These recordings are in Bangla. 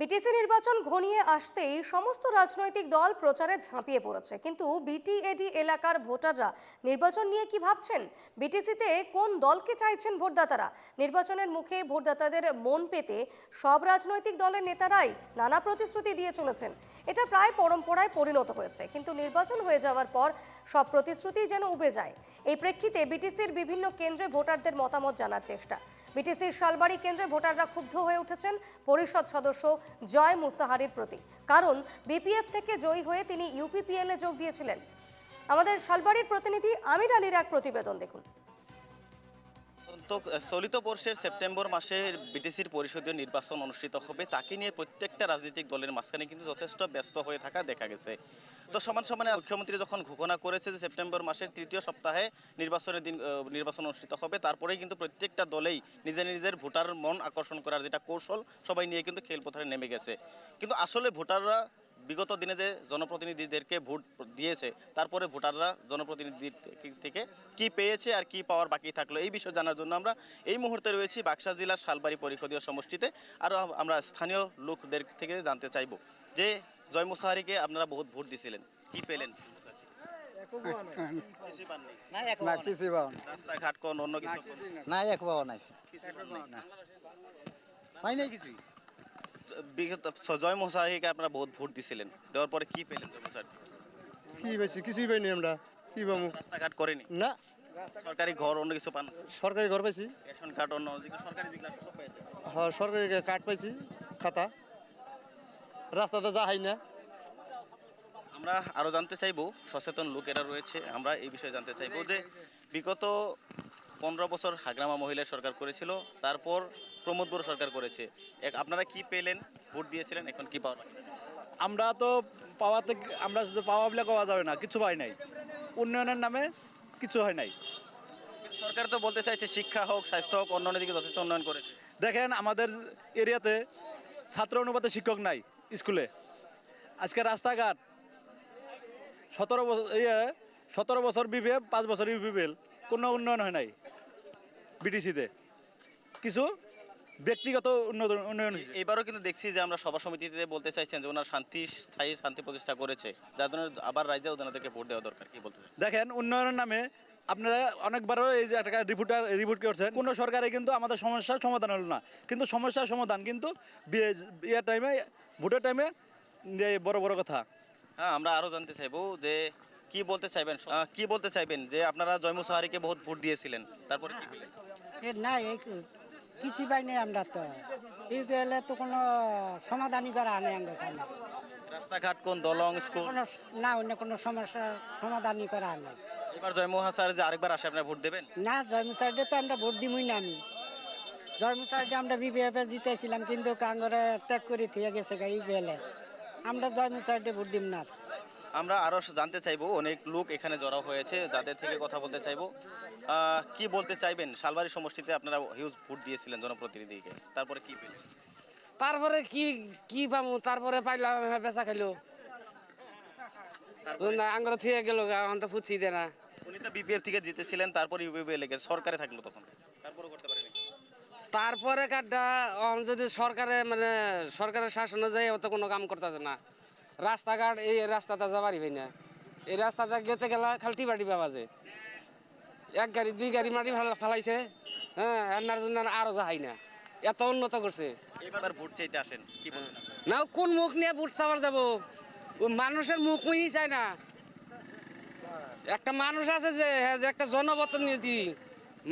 বিটিসি নির্বাচন ঘনিয়ে আসতেই সমস্ত রাজনৈতিক দল প্রচারে ঝাঁপিয়ে পড়েছে। কিন্তু বিটিএডি এলাকার ভোটাররা নির্বাচন নিয়ে কি ভাবছেন? বিটিসিতে কোন দলকে চাইছেন ভোটদাতারা? নির্বাচনের মুখে ভোটদাতাদের মন পেতে সব রাজনৈতিক দলের নেতারাই নানা প্রতিশ্রুতি দিয়ে চলেছেন। এটা প্রায় পরম্পরায় পরিণত হয়েছে। কিন্তু নির্বাচন হয়ে যাওয়ার পর সব প্রতিশ্রুতি যেন উবে যায়। এই প্রেক্ষিতে বিটিসির বিভিন্ন কেন্দ্রে ভোটারদের মতামত জানার চেষ্টা। বিটিসির শালবাড়ি কেন্দ্রে ভোটাররা ক্ষুব্ধ হয়ে উঠেছেন পরিষদ সদস্য জয় মুসাহারির প্রতি। কারণ বিপিএফ থেকে জয়ী হয়ে তিনি ইউপিপিএল এ যোগ দিয়েছিলেন। আমাদের শালবাড়ির প্রতিনিধি আমির আলীর এক প্রতিবেদন দেখুন। তো চলিত বর্ষের সেপ্টেম্বর মাসে বিটিসির পরিষদীয় নির্বাচন অনুষ্ঠিত হবে। তাকে নিয়ে প্রত্যেকটা রাজনৈতিক দলের মাঝখানে কিন্তু যথেষ্ট ব্যস্ত হয়ে থাকা দেখা গেছে। তো সমান সমানে মুখ্যমন্ত্রী যখন ঘোষণা করেছে যে সেপ্টেম্বর মাসের তৃতীয় সপ্তাহে নির্বাচনের দিন নির্বাচন অনুষ্ঠিত হবে, তারপরেই কিন্তু প্রত্যেকটা দলেই নিজের নিজের ভোটার মন আকর্ষণ করার যেটা কৌশল, সবাই নিয়ে কিন্তু খেলপথারে নেমে গেছে। কিন্তু আসলে ভোটাররা বিগত দিনে যে জনপ্রতিনিধিদেরকে ভোট দিয়েছে, তারপরে ভোটাররা জনপ্রতিনিধি থেকে- কি পেয়েছে আর কি পাওয়ার বাকি থাকল, এই বিষয়ে জানার জন্য আমরা এই মুহূর্তে রয়েছি বাক্সা জেলার শালবাড়ি পরিষদীয় সমষ্টিতে। আরও আমরা স্থানীয় লোকদের থেকে জানতে চাইব যে জয় মুসাহারিকে আপনারা বহুত ভোট দিছিলেন। কি পেলেন? রাস্তাঘাট কোন অন্য কিছু না এক পাওয়া নাই। পাই নাই জয় মুসাহারিকে আপনারা বহুত ভোট দিছিলেন। দেওয়ার পরে কি পেলেন জয় মুসাহারি? কি পাইছি? কিছুই পাইনি আমরা। কি পাবো? রাস্তাঘাট করেনি? না। সরকারি ঘর অন্য কিছু পান? সরকারি ঘর পাইছি। রেশন কার্ড অন্য সরকারি যেগুলো সব পেয়েছে হ্যাঁ সরকারি কার্ড পাইছি খাতা। রাস্তাতে যা হাই না। আমরা আরও জানতে চাইব সচেতন লোকেরা রয়েছে আমরা এই বিষয়ে জানতে চাইব যে বিগত পনেরো বছর হাগ্রামা মহিলার সরকার করেছিল তারপর প্রমোদ বড় সরকার করেছে। এক আপনারা কি পেলেন? ভোট দিয়েছিলেন এখন কি পাওয়ার বাকি? আমরা তো পাওয়াতে আমরা শুধু পাওয়া বলে পাওয়া যাবে না কিছু পাই নাই। উন্নয়নের নামে কিছু হয় নাই। সরকার তো বলতে চাইছে শিক্ষা হোক স্বাস্থ্য হোক অন্যান্য দিকে যথেষ্ট উন্নয়ন করেছে। দেখেন আমাদের এরিয়াতে ছাত্র অনুপাতে শিক্ষক নাই। স্কুলে। আজকে রাস্তাঘাট। সতেরো বছর ইয়ে সতেরো বছর বিপিএফ পাঁচ বছর ইউপিপিএল কোনো উন্নয়ন হয় নাই বিটিসিতে। কিছু ব্যক্তিগত উন্নয়ন এবারও কিন্তু দেখছি যে আমরা সভা সমিতিতে বলতে চাইছেন যে ওনার শান্তি স্থায়ী শান্তি প্রতিষ্ঠা করেছে। যার জন্য আবার রাজ্যে ওনাদেরকে ভোট দেওয়া দরকার কি বলতে দেখেন উন্নয়নের নামে আপনারা অনেকবারও এই যে একটা রিপোর্টার রিপোর্ট করছেন কোনো সরকারে কিন্তু আমাদের সমস্যার সমাধান হলো না। কিন্তু সমস্যার সমাধান কিন্তু বিয়ের টাইমে ভোটের টাইমে বড় বড় কথা। হ্যাঁ আমরা আরও জানতে চাইব যে কি বলতে চাইবেন কি বলতে চাইবেন যে আপনারা জয়মু সাহারিকে বহুত ভোট দিয়েছিলেন তারপরে কি না এই কিছু পাই নাই আমরা তো। ইউপিএল তো কোনো সমাধানই করা নেই আমরা এখানে রাস্তাঘাট কোন দলং স্কুল? না অন্য কোনো সমস্যা সমাধানই করা নেই এবার জয়মু হাসার যে আরেকবার আসে আপনারা ভোট দেবেন? না জয়মুসাইডে তো আমরা ভোট দিমই না আমি জয়মুসাইডে আমরা বিপিএফে জিতেছিলাম কিন্তু কাঙ্গরে ত্যাগ করে থিয়ে গেছে ইউপিএল আমরা জয়মুসাইডে ভোট দিম না। আমরা আরও জানতে চাইব অনেক লোক এখানে জড়ো হয়েছে যাদের থেকে কথা বলতে চাইব। আহ, কি বলতে চাইবেন? শালবাড়ি সমষ্টিতে আপনারা হিউজ ভোট দিয়েছিলেন জনপ্রতিনিধিকে। তারপরে কি পেলেন? তারপরে কি কি পামু? তারপরে পাইলাম হ্যাঁ, বেচা খাইলো। আঙ্গুর থিয়ে গেল এখন তো ফুচি দে না। বিপিএফ থেকে জিতেছিলেন তারপর লেগে সরকারে থাকল তখন? তারপরে করতে পারেনি? তারপরে যদি সরকারে মানে সরকারের শাসনে যায় অত কোনো কাম করতেছে না। রাস্তাঘাট এই রাস্তাটা যাবারই ভাই না। এই রাস্তাটা গেতে গেলা খালটি বাড়ি বাবাজে এক গাড়ি দুই গাড়ি মাটি ফেলা- ফেলাইছে হ্যাঁ জন্য আরও যাহাই না। এত উন্নত করছে। এবার ভোট চাইতে আসেন? না কোন মুখ নিয়ে বুট চাবার যাব? মানুষের মুখ মুই চায় না। একটা মানুষ আছে যে হ্যাঁ, যে একটা জনপ্রতিনিধি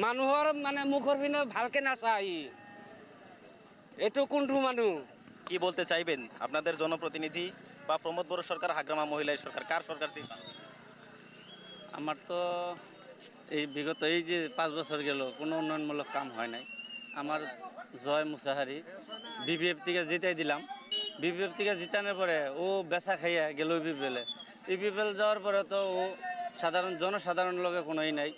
মানুহৰ মানে মুখৰ পিনে ভালকে নাচাই। এইটো কোনটো মানুহ? কি বলতে চাইবেন? আপনাদের জনপ্রতিনিধি বা প্রমোদ বড় সরকার হাগ্রামা মহিলা সরকার কার সরকার দিয়ে? আমার তো এই বিগত এই যে পাঁচ বছর গেল কোনো উন্নয়নমূলক কাম হয় নাই। আমার জয় মুসাহারি বিপিএফ থেকে জিতাই দিলাম। বিপিএফ থেকে জিতানোর পরে ও বেচা খাইয়া গেল ইপিপিএলে ইপিপিএল যাওয়ার পরে তো ও সাধারণ জনসাধারণ লোকে কোনোই নাই।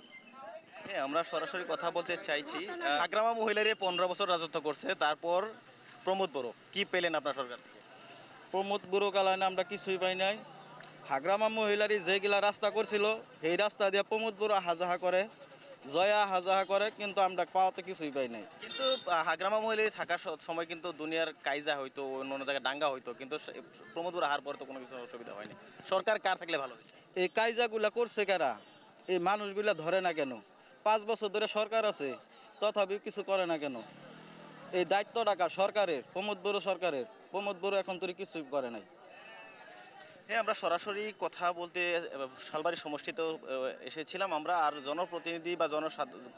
হ্যাঁ আমরা সরাসরি কথা বলতে চাইছি আগ্রামা হাগ্রামা মহিলারে পনেরো বছর রাজত্ব করছে তারপর প্রমোদ বড় কি পেলেন আপনার সরকার থেকে? প্রমোদ বড় কালানে আমরা কিছুই পাই নাই। হাগ্রামা মহিলারি যেগুলা রাস্তা করছিল সেই রাস্তা দিয়ে প্রমোদ বুড়ো হাজাহা করে জয়া হাজাহা করে কিন্তু আমরা পাওয়াতে কিছুই পাই নাই। কিন্তু হাগ্রামা মহিলা থাকার সময় কিন্তু দুনিয়ার কাইজা হইতো অন্য অন্য জায়গায় ডাঙ্গা হইতো, কিন্তু প্রমোদপুর আহার পরে তো কোনো কিছু অসুবিধা হয়নি। সরকার কার থাকলে ভালো এই কাইজাগুলা করছে কারা? এই মানুষগুলা ধরে না কেন? পাঁচ বছর ধরে সরকার আছে, তথাপিও কিছু করে না কেন? এই দায়িত্ব টাকা সরকারের, প্রমোদ বড়ো সরকারের, প্রমোদ বড়ো এখন তোর কিছুই করে নাই। হ্যাঁ আমরা সরাসরি কথা বলতে শালবাড়ি সমষ্টিতেও এসেছিলাম আমরা। আর জনপ্রতিনিধি বা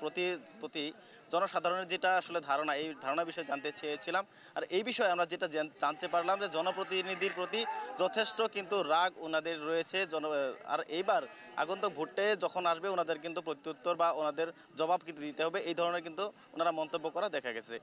প্রতি প্রতি জনসাধারণের যেটা আসলে ধারণা, এই ধারণা বিষয়ে জানতে চেয়েছিলাম। আর এই বিষয়ে আমরা যেটা জানতে পারলাম যে জনপ্রতিনিধির প্রতি যথেষ্ট কিন্তু রাগ ওনাদের রয়েছে। জন আর এইবার আগন্তুক ভোটে যখন আসবে ওনাদের কিন্তু প্রত্যুত্তর বা ওনাদের জবাব কিন্তু দিতে হবে। এই ধরনের কিন্তু ওনারা মন্তব্য করা দেখা গেছে।